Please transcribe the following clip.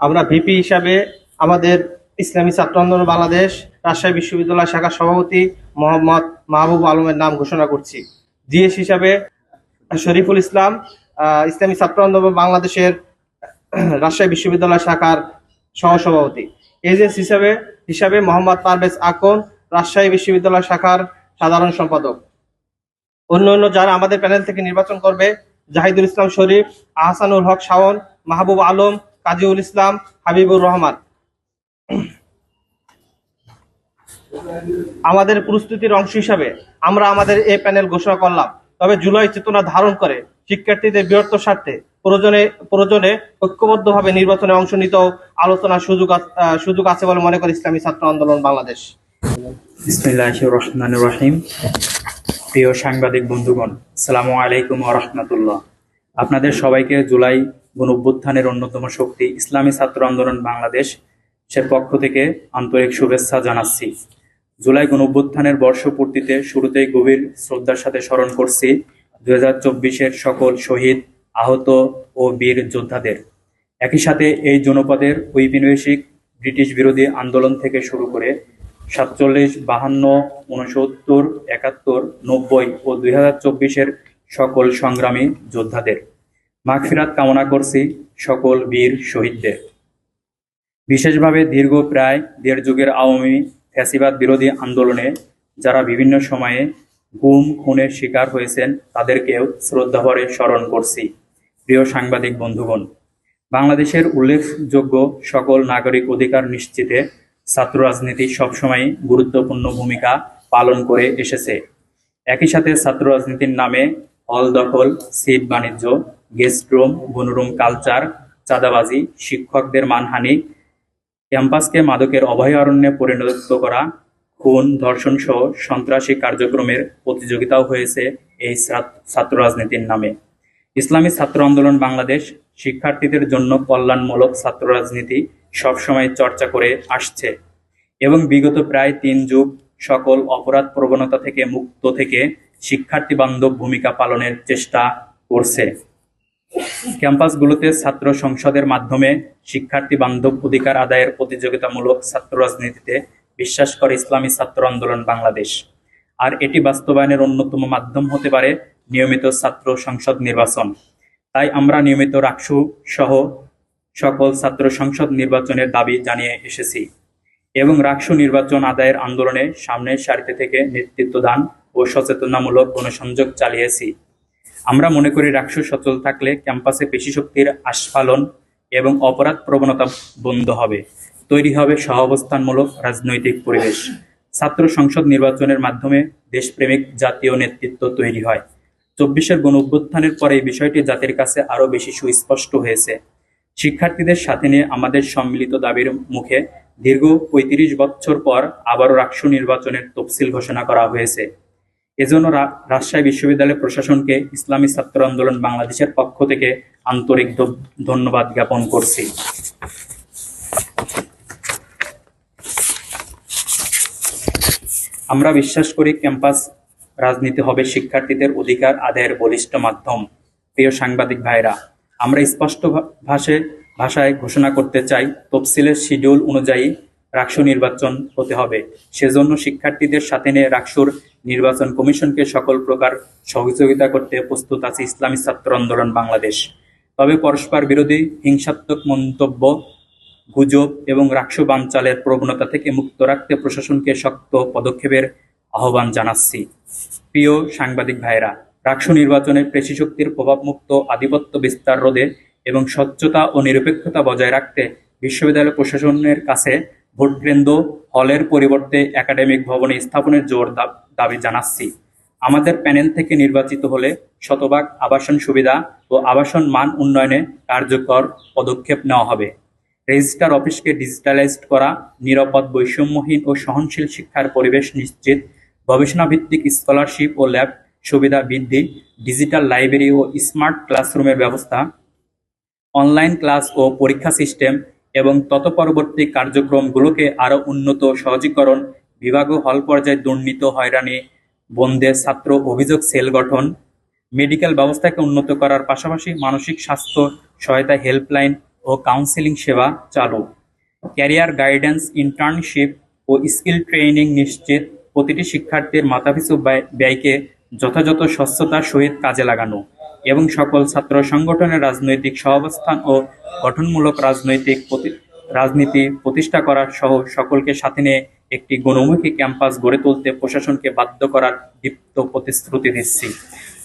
আমরা ভিপি হিসাবে আমাদের ইসলামী ছাত্র আন্দোলন বাংলাদেশ, রাজশাহী বিশ্ববিদ্যালয় শাখার সভাপতি মোহাম্মদ মাহবুব আলমের নাম ঘোষণা করছি। জিএস হিসাবে শরীফুল ইসলাম ইসলামী ছাত্র আন্দোলন বাংলাদেশের রাজশাহী বিশ্ববিদ্যালয় শাখার সহসভাপতি। এজেন্স হিসাবে হিসাবে মোহাম্মদ পারভেজ আকন, রাজশাহী বিশ্ববিদ্যালয় শাখার সাধারণ সম্পাদক। অন্য অন্য যারা আমাদের প্যানেল থেকে নির্বাচন করবে, জাহিদুল ইসলাম শরীফ, আহসানুল হক শাওন, মাহবুব আলম কাজীউল ইসলাম হাবিবুর রহমান। আমাদের প্রস্তুতির অংশ হিসাবে আমরা আমাদের এই প্যানেল ঘোষণা করলাম। তবে জুলাই চেতনা ধারণ করে শিক্ষার্থীদের বৃহত্তর স্বার্থে প্রয়োজনে প্রয়োজনে ঐক্যবদ্ধভাবে নির্বাচনে অংশ নিতেও আলোচনার সুযোগ সুযোগ আছে বলে মনে করে ইসলামী ছাত্র আন্দোলন বাংলাদেশ। রহিম। প্রিয় সাংবাদিক বন্ধুগণ, সালামু আলাইকুম রহমতুল্লাহ। আপনাদের সবাইকে জুলাই গণ অন্যতম শক্তি ইসলামী ছাত্র আন্দোলন বাংলাদেশ। সে পক্ষ থেকে আন্তরিক শুভেচ্ছা জানাচ্ছি। জুলাই গণ অভ্যুত্থানের বর্ষপূর্তিতে শুরুতেই গভীর শ্রদ্ধার সাথে স্মরণ করছি দুই হাজার চব্বিশের সকল শহীদ, আহত ও বীর যোদ্ধাদের। একই সাথে এই জনপদের ঔপনিবেশিক ব্রিটিশ বিরোধী আন্দোলন থেকে শুরু করে সাতচল্লিশ, বাহান্ন উনসত্তর একাত্তর, নব্বই ও দুই হাজার চব্বিশের সকল সংগ্রামী যোদ্ধাদের। মাগফিরাত কামনা করছি সকল বীর শহীদদের। বিশেষভাবে দীর্ঘ প্রায় দেড় যুগের আওয়ামী ফ্যাসিবাদ বিরোধী আন্দোলনে যারা বিভিন্ন সময়ে গুম, খুনের শিকার হয়েছেন, তাদেরকেও শ্রদ্ধাভরে স্মরণ করছি। প্রিয় সাংবাদিক বন্ধুগণ, বাংলাদেশের উল্লেখযোগ্য সকল নাগরিক অধিকার নিশ্চিতে ছাত্র রাজনীতি সবসময় গুরুত্বপূর্ণ ভূমিকা পালন করে এসেছে। একই সাথে ছাত্র রাজনীতির নামে হল দখল, সিট বাণিজ্য গেস্ট রুম কালচার, চাঁদাবাজি, শিক্ষকদের মানহানি, ক্যাম্পাসকে মাদকের অভয়ারণ্যে পরিণত করা, খুন, ধর্ষণ সহ সন্ত্রাসী কার্যক্রমের প্রতিযোগিতাও হয়েছে এই ছাত্র রাজনীতির নামে। ইসলামী ছাত্র আন্দোলন বাংলাদেশ শিক্ষার্থীদের জন্য কল্যাণমূলক ছাত্র রাজনীতি সবসময় চর্চা করে আসছে এবং বিগত প্রায় তিন যুগ সকল অপরাধ প্রবণতা থেকে মুক্ত থেকে শিক্ষার্থী বান্ধব ভূমিকা পালনের চেষ্টা করছে। ক্যাম্পাসগুলোতে ছাত্র সংসদের মাধ্যমে শিক্ষার্থী বান্ধব অধিকার আদায়ের প্রতিযোগিতামূলক ছাত্র রাজনীতিতে বিশ্বাস করে ইসলামী ছাত্র আন্দোলন বাংলাদেশ। আর এটি বাস্তবায়নের অন্যতম মাধ্যম হতে পারে নিয়মিত ছাত্র সংসদ নির্বাচন। তাই আমরা নিয়মিত রাকসু সহ সকল ছাত্র সংসদ নির্বাচনের দাবি জানিয়ে এসেছি এবং রাকসু নির্বাচন আদায়ের আন্দোলনে সামনের সারিতে থেকে নেতৃত্ব দান ও সচেতনামূলক গণসংযোগ চালিয়েছি। আমরা মনে করি রাকসু সচল থাকলে ক্যাম্পাসে পেশি শক্তির আস্ফালন এবং অপরাধ প্রবণতা বন্ধ হবে। তৈরি হবে সহাবস্থানমূলক রাজনৈতিক পরিবেশ। ছাত্র সংসদ নির্বাচনের মাধ্যমে দেশপ্রেমিক জাতীয় নেতৃত্ব তৈরি হয়। চব্বিশের গণ অভ্যুত্থানের পরে এই বিষয়টি জাতির কাছে আরও বেশি সুস্পষ্ট হয়েছে। শিক্ষার্থীদের সাথে নিয়ে আমাদের সম্মিলিত দাবির মুখে দীর্ঘ পঁয়ত্রিশ বছর পর আবারও রাকসু নির্বাচনের তফসিল ঘোষণা করা হয়েছে। এজন্য রাজশাহী বিশ্ববিদ্যালয় প্রশাসনকে ইসলামী ছাত্র আন্দোলন বাংলাদেশের পক্ষ থেকে আন্তরিক ধন্যবাদ জ্ঞাপন করছি। আমরা বিশ্বাস করি ক্যাম্পাস রাজনীতি হবে শিক্ষার্থীদের অধিকার আদায়ের বলিষ্ঠ মাধ্যম। প্রিয় সাংবাদিক ভাইরা, আমরা স্পষ্ট ভাষায় ভাষায় ঘোষণা করতে চাই, তফসিলের শিডিউল অনুযায়ী রাকসু নির্বাচন হতে হবে। সেজন্য শিক্ষার্থীদের সাথে নিয়ে রাকসুর নির্বাচন কমিশনকে সকল প্রকার সহযোগিতা করতে প্রস্তুত আছে ইসলামী ছাত্র আন্দোলন বাংলাদেশ। তবে পরস্পর বিরোধী, হিংসাত্মক মন্তব্য, গুজব এবং রাকসু বানচালের প্রবণতা থেকে মুক্ত রাখতে প্রশাসনকে শক্ত পদক্ষেপের আহ্বান জানাচ্ছি। প্রিয় সাংবাদিক ভাইরা রাকসু নির্বাচনে পেশিশক্তির প্রভাবমুক্ত আধিপত্য বিস্তার রোধে এবং স্বচ্ছতা ও নিরপেক্ষতা বজায় রাখতে বিশ্ববিদ্যালয় প্রশাসনের কাছে ভোটকেন্দ্র হলের পরিবর্তে একাডেমিক ভবনে স্থাপনের জোর দাবি জানাচ্ছি। আমাদের প্যানেল থেকে নির্বাচিত হলে শতভাগ আবাসন সুবিধা ও আবাসন মান উন্নয়নে কার্যকর পদক্ষেপ নেওয়া হবে। রেজিস্ট্রার অফিসকে ডিজিটালাইজড করা, নিরাপদ বৈষম্যহীন ও সহনশীল শিক্ষার পরিবেশ নিশ্চিত, গবেষণাভিত্তিক স্কলারশিপ ও ল্যাব সুবিধা বৃদ্ধি, ডিজিটাল লাইব্রেরি ও স্মার্ট ক্লাসরুমের ব্যবস্থা, অনলাইন ক্লাস ও পরীক্ষা সিস্টেম এবং তৎপরবর্তী কার্যক্রমগুলোকে আরও উন্নত সহজীকরণ বিভাগ হল পর্যায়ে দুর্নীত হয়রানি বন্ধে ছাত্র অভিযোগ সেল গঠন, মেডিকেল ব্যবস্থাকে উন্নত করার পাশাপাশি মানসিক স্বাস্থ্য, সহায়তা হেল্পলাইন ও কাউন্সেলিং সেবা চালু। ক্যারিয়ার গাইডেন্স, ইন্টার্নশিপ ও স্কিল ট্রেনিং নিশ্চিত প্রতিটি শিক্ষার্থীর মাথাপিছু ব্যয়- ব্যয়কে যথাযথ স্বচ্ছতার সহিত কাজে লাগানো। এবং সকল ছাত্র সংগঠনের রাজনৈতিক সহাবস্থান ও গঠনমূলক রাজনৈতিক রাজনীতি প্রতিষ্ঠা করার সহ সকলকে সাথে নিয়ে একটি গণমুখী ক্যাম্পাস গড়ে তুলতে প্রশাসনকে বাধ্য করার দীপ্ত প্রতিশ্রুতি দিচ্ছি।